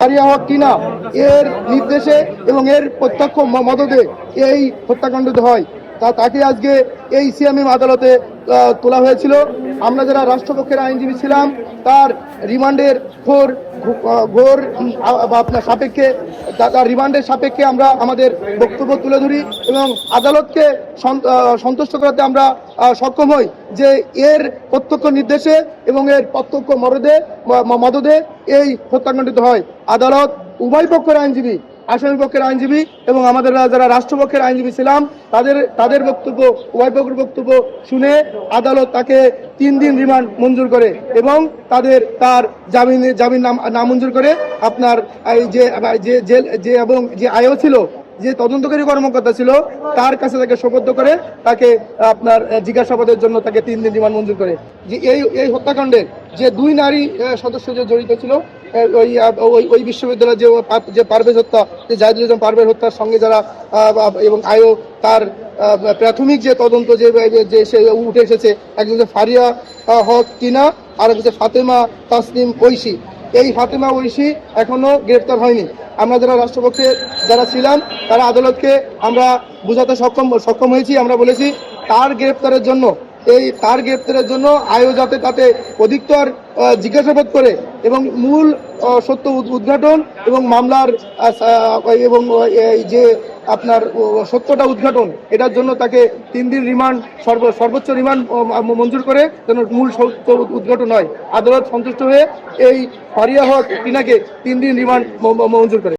হারিয়া হক কিনা এর নির্দেশে এবং এর প্রত্যক্ষ মদদে এই হত্যাকাণ্ড হয়, তা তাকে আজকে এই সিএমএম আদালতে তোলা হয়েছিল। আমরা যারা রাষ্ট্রপক্ষের আইনজীবী ছিলাম, তার রিমান্ডের ঘোর ঘোর আপনার সাপেক্ষে তার রিমান্ডের সাপেক্ষে আমরা আমাদের বক্তব্য তুলে ধরি এবং আদালতকে সন্তুষ্ট করাতে আমরা সক্ষম হই যে এর প্রত্যক্ষ নির্দেশে এবং এর প্রত্যক্ষ মরদে মদদে এই হত্যাকাণ্ডিত হয়। আদালত উভয় পক্ষের আইনজীবী আসামি পক্ষের আইনজীবী এবং আমাদের যারা রাষ্ট্রপক্ষের আইনজীবী ছিলাম, তাদের তাদের বক্তব্য, উভয় পক্ষের বক্তব্য শুনে আদালত তাকে তিন দিন রিমান্ড মঞ্জুর করে এবং তাদের তার জামিন জামিন নাম নামঞ্জুর করে আপনার এই যে জেল যে এবং যে আয়ও ছিল, যে তদন্তকারী কর্মকর্তা ছিল, তার কাছে তাকে সোপর্দ করে তাকে আপনার জিজ্ঞাসাবাদের জন্য তাকে তিন দিন রিমান্ড মঞ্জুর করে। যে এই এই হত্যাকাণ্ডে যে দুই নারী সদস্য যে জড়িত ছিল ওই ওই বিশ্ববিদ্যালয়ের যে যে পারভেজ হত্যা, যে জাহিদুল ইসলাম পারভেজ হত্যার সঙ্গে যারা এবং আয়ো তার প্রাথমিক যে তদন্ত যে যে সে উঠে এসেছে, একজন ফারিয়া হক টিনা, আর হচ্ছে ফাতেমা তাসনিম ঐশী। এই ফাতেমা ঐশী এখনও গ্রেফতার হয়নি। আমরা যারা রাষ্ট্রপক্ষে যারা ছিলাম, তারা আদালতকে আমরা বোঝাতে সক্ষম সক্ষম হয়েছি। আমরা বলেছি, তার গ্রেপ্তারের জন্য, এই তার গ্রেপ্তারের জন্য আয়ো যাতে তাতে অধিকতর জিজ্ঞাসাবাদ করে এবং মূল সত্য উদ- উদ্ঘাটন এবং মামলার এবং এই যে আপনার সত্যটা উদ্ঘাটন, এটার জন্য তাকে তিন দিন রিমান্ড, সর্ব, সর্বোচ্চ রিমান্ড মঞ্জুর করে যেন মূল সত্য উদ্ঘাটন হয়। আদালত সন্তুষ্ট হয়ে এই ফারিয়া হক টিনাকে তিন দিন রিমান্ড মঞ্জুর করে।